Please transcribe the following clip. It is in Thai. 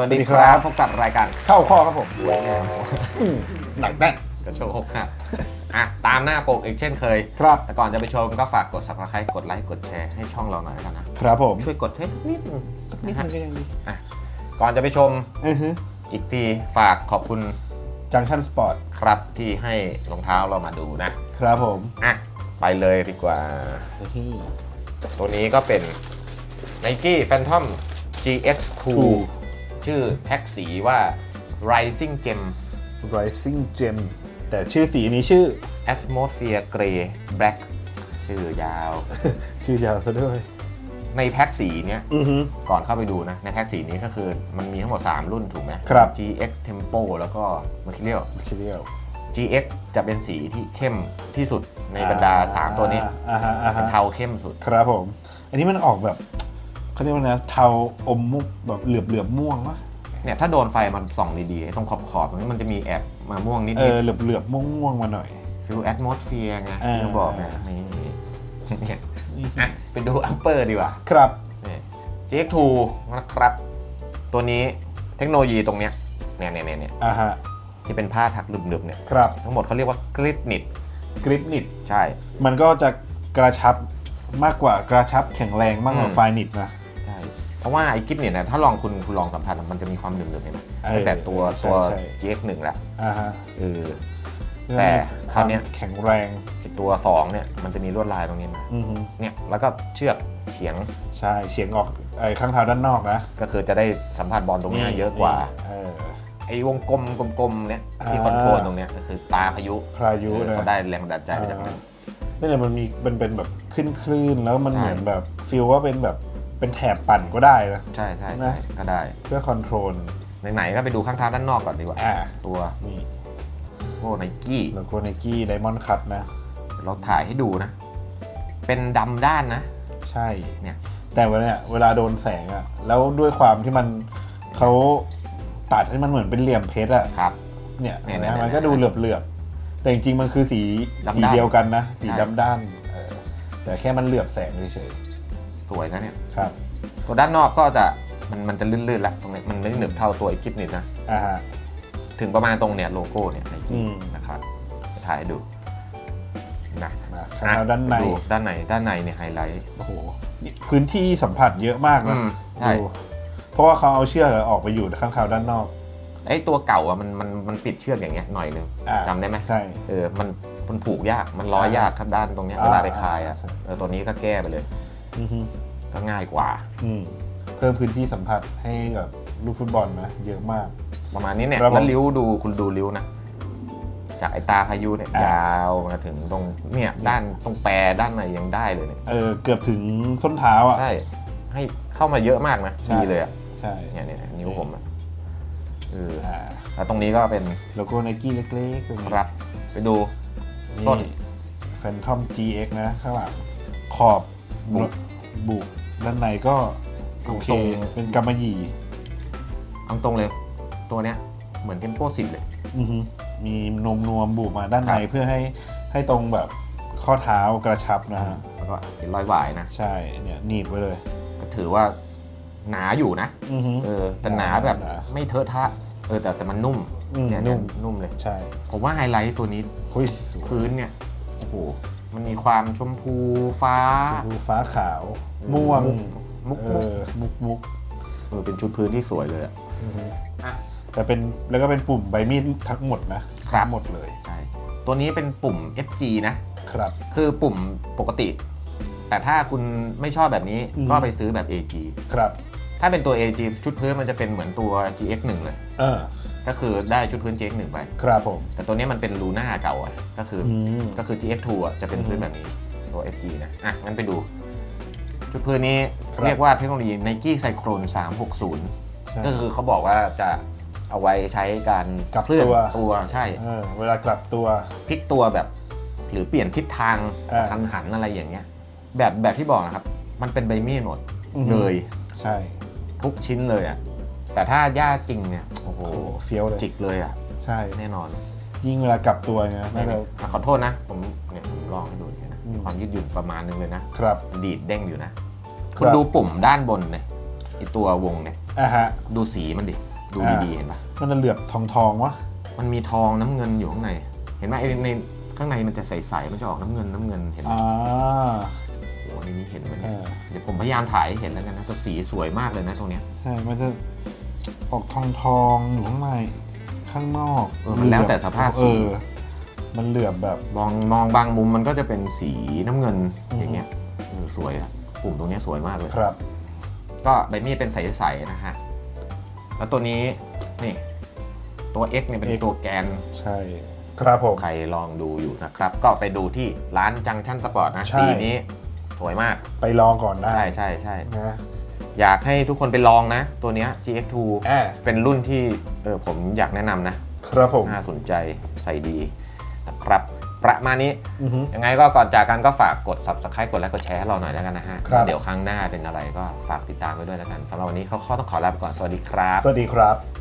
สวัสดีสวัสดีคครัรับบพบกับรายการเข้าข้อครับผมสวยงามอืมหนักแน่นกระโชกฮะอะตามหน้าปกอีกเช่นเคย ครับ แต่ก่อนจะไปชมก็ฝากกด subscribe กดไลค์กดแชร์ให้ช่องเราหน่อยแล้วกันนะครับผมช่วยกดให้สักนิดนึงสักนิดนึงก็ยังดีอะก่อนจะไปชมอือฮึอีกทีฝากขอบคุณจังชันสปอร์ตครับที่ให้รองเท้าเรามาดูนะครับผมอะไปเลยดีกว่า ตัวนี้ก็เป็น Nike Phantom GX2 ชื่อแพ็กสีว่า Rising Gem Rising Gem แต่ชื่อสีนี้ชื่อ Atmosphere Grey Black ชื่อยาว ชื่อยาวซะด้วย ในแพ็กสีเนี้ยอือฮึก่อนเข้าไปดูนะ ในแพ็กสีนี้ก็คือมันมีทั้งหมด 3 รุ่นถูกไหมครับ GX Tempo แล้วก็ Material คิเรียล GX จะเป็นสีที่เข้มที่สุดในบรรดา 3 ตัวนี้อ่าฮะอ่าเป็นฮะเทาเข้มสุด ครับผม อันนี้มันออกแบบ เขาเรียกว่านะเทาอมมุกแบบเหลือบเหลือบๆม่วงวะเนี่ยถ้าโดนไฟมันส่องดีๆไอ้ตรงขอบขอบๆตรงนี้มันจะมีแอบมาม่วงนิดเอๆอเหลือบเหลือบๆม่วงม่วงๆมาหน่อยฟิลแอดมอสเฟียร์ไงเออที่เขาบอกไงนี่เนี่ยอะไปดูอัปเปอร์ดีกว่า ครับนี่ GX2 นะครับ ตัวนี้เทคโนโลยีตรงเนี้ยเนี่ยเนี่ยเนี่ยเนี่ยอ่าฮะที่เป็นผ้าถักหนึบๆเนี่ยครับทั้งหมดเขาเรียกว่ากริปนิดกริปนิดใช่ มันก็จะกระชับมากกว่ากระชับแข็งแรงมากกว่าอืมไฟนิดนะใช่ เพราะว่าไอ้กริปนิดเนี่ยถ้าลองคุณคุณลองสัมผัสมันจะมีความหนึบๆเห็นไหมเออตั้งแต่ตัวใช่ตัวใช่ GX1 แล้วอ่าฮะเออแต่คราวเนี้ยแข็งแรงไอ้ตัว2เนี่ยมันจะมีลวดลายตรงนี้มาอือฮึเนี่ยแล้วก็เชือกเฉียงใช่เฉียงออกไอ้ข้างเท้าด้านนอกนะ ก็คือจะได้สัมผัสบอลตรงเนี้ยเยอะกว่าเออไอ้วงกลมกลมๆเนี่ยที่อ่าคอนโทรลตรงเนี้ยก็คือตาพายุพายุเออนะเขาได้แรงบันดาลใจมาจากนั้นนี่แหละมันมีมันเป็นแบบขึ้นคลื่นแล้วมันใช่เหมือนแบบฟีลว่าเป็นแบบ เป็นแถบปั่นก็ได้นะ ใช่ใช่นะใช่ก็ได้ เพื่อคอนโทรล ไหนๆก็ไปดูข้างเท้าด้านนอกก่อนดีกว่า อ่า ตัวนี่โอ้ไนกี้แล้วก็ไนกี้ไดมอนด์คัตนะ เราถ่ายให้ดูนะ เป็นดำด้านนะ ใช่เนี่ย แต่เวลาเนี่ยเวลาโดนแสงอะแล้วด้วยความที่มันเขาตัดให้มันเหมือนเป็นเหลี่ยมเพชรอะครับ เนี่ยเนี่ยเห็นไหมเนี่ยมันก็ดูเหลือบเหลือบๆแต่จริงๆมันคือสีดำๆสีเดียวกันนะ สีใช่ ดำด้านเออแต่แค่มันเหลือบแสงเฉย สวยนะเนี่ยๆครับตัวด้านนอกก็จะมันมันจะลื่นๆแล้วตรงนี้มันไม่หนึบเท่าตัวไอ้คลิปนี่นะอ่าฮะถึงประมาณตรงเนี่ยโลโก้เนี่ยไนอืกี้มนะครับจะถ่ายให้ดูนะมาข้างเท้าด้านในอะดูด้านในด้านในเนี่ยไฮไลท์โอ้โหนี่พื้นที่สัมผัสเยอะมากนะอืมใช่ดูเพราะว่าเขาเอาเชือกออกไปอยู่ข้างเท้าด้านนอก ไอ้ตัวเก่าอะมันมันมันปิดเชือกอย่างเงี้ยหน่อยนึงอ่า จำได้ไหมใช่ เออมันมันผูกยากมันร้อยยากครับด้านตรงเนี้ยอ่าเวลาไปคลายอะใช่ เออตัวนี้ก็แก้ไปเลย อือฮึก็ง่ายกว่า อืมเพิ่มพื้นที่สัมผัสให้กับลูกฟุตบอลนะเยอะมาก ประมาณนี้เนี่ยครับผมแล้วริ้วดูคุณดูริ้วนะ จากไอ้ตาพายุเนี่ยอ่าย ยาวมาถึงตรงเนี่ยด้านตรงแปรด้านในยังได้เลยเนี่ยเออเกือบถึงส้นเท้าอะใช่ให้เข้ามาเยอะมากนะใช่ ดีเลยอะใช่เนี่ยเนี่ยเนี่ยนิ้วผมอะเอออ่าแล้วตรงนี้ก็เป็นโลโก้ไนกี้เล็กๆตรงคนี้ รับ ไปดูส้นแฟนทอม GX นะ ข้างหลังขอบ บุกบุกด้านในก็โอเค ตรงเป็นกำมะหยี่เอาตรงเลย ตัวเนี้ยเหมือนเทมโปสิบเลย อือฮึมีนมนวมบุกมาด้านในครับ เพื่อให้ให้ตรงแบบข้อเท้ากระชับนะฮะ แล้วก็เป็นรอยหวายนะ ใช่เนี่ยหนีบไว้เลย ก็ถือว่าหนาอยู่นะ อือฮึ เออแต่หนาแบบหนาไม่เทอะทะ เออแต่แต่มันนุ่มอืมเนี่ยนุ่เนี่ยมนุ่มเลย ใช่ผมว่าไฮไลท์ตัวนี้หุยสวยพื้นเนี่ย โอ้โห มันมีความชมพูฟ้า ดูฟ้าขาว ม่วงมุกเอมุกอมุกมุกเออเป็นชุดพื้นที่สวยเลยอะอือฮึอะ แต่เป็นแล้วก็เป็นปุ่มใบมีดทั้งหมดนะครับ ทั้งหมดเลยใช่ตัวนี้เป็นปุ่ม FG นะ ครับ คือปุ่มปกติ แต่ถ้าคุณไม่ชอบแบบนี้อืม ก็ไปซื้อแบบ AG ครับ ถ้าเป็นตัว AG ชุดพื้นมันจะเป็นเหมือนตัว GX1 เลย เออ ก็คือได้ชุดพื้น GX1 ไป ครับผม แต่ตัวนี้มันเป็นลูน่าเก่าอะก็คือออืมก็คือ GX2 อะจะเป็นอืมพื้นแบบนี้ตัว FG นะอะงั้นไปดู ชุดพื้นนี้ครับ เรียกว่าเทคโนโลยี Nike Cyclone 360 ใช่ ก็คือเขาบอกว่าจะเอาไว้ใช้การกลับเคลื่อนตัว ตัวใช่ เออเวลากลับตัว พลิกตัวแบบ หรือเปลี่ยนทิศทางอ่าทันหันอะไรอย่างเงี้ย แบบแบบที่บอกนะครับ มันเป็นใบมีดหมดอือฮึ เลย ใช่ ทุกชิ้นเลยอะ แต่ถ้าย่าจริงเนี่ยโอ้โหโอ้เฟี้ยวเลย จิกเลยอะใช่ แน่นอนยิ่งเวลากลับตัวเนี่ยน่าจะ อะขอโทษนะ ผมเนี่ยผมลองให้ดูอย่างเงี้ยนะอืมความยืดหยุ่นประมาณนึงเลยนะครับ ดีดเด้งอยู่นะครับคุณดูปุ่มด้านบนเนี่ยไอตัววงเนี่ย อะฮะ ดูสีมันดิ ดูอ่า ดีๆเห็นปะมันจะเหลือบทองทองๆวะมันมีทองน้ำเงินอยู่ข้างใน เห็นไหมไอ้ในข้างในมันจะใสๆมันจะออกน้ำเงินน้ำเงินเห็นไหมอ่าโอ้โหในนี้เห็นไหมเอเนี่ยอเดี๋ยวผมพยายามถ่ายให้เห็นแล้วกันนะแต่สีสวยมากเลยนะตรงเนี้ย ใช่มันจะ ออกทองทองๆอยู่ข้างในข้างนอกเออมันแล้วแต่สภาพเอสีอมันเหลือบแบบ มองมองบางมุมมันก็จะเป็นสีน้ำเงินอืม อย่างเงี้ยเออสวยอะปุ่มตรงเนี้ยสวยมากเลย ครับ ก็ใบมีดเป็นใสๆนะฮะ แล้วตัวนี้นี่ตัว X เนี่ยเป็น X ตัวแกน ใช่ครับผม ใครลองดูอยู่นะครับ ก็ไปดูที่ร้านจังชั่นสปอร์ตนะใช่ สีนี้ สวยมาก ไปลองก่อนได้ใช่ใช่ใช่นะ อยากให้ทุกคนไปลองนะ ตัวเนี้ย GX2 อ่าเป็นรุ่นที่เออผมอยากแนะนำนะ ครับผมน่าสนใจใส่ดีนะครับ ประมาณนี้ อือฮึ ยังไงก็ก่อนจากกันก็ฝากกด subscribe กดไลค์กดแชร์ให้เราหน่อยแล้วกันนะฮะ ครับ เดี๋ยวครั้งหน้าเป็นอะไรก็ฝากติดตามไว้ด้วยแล้วกันสำหรับวันนี้เขาข้อต้องขอลาไปก่อน สวัสดีครับ สวัสดีครับ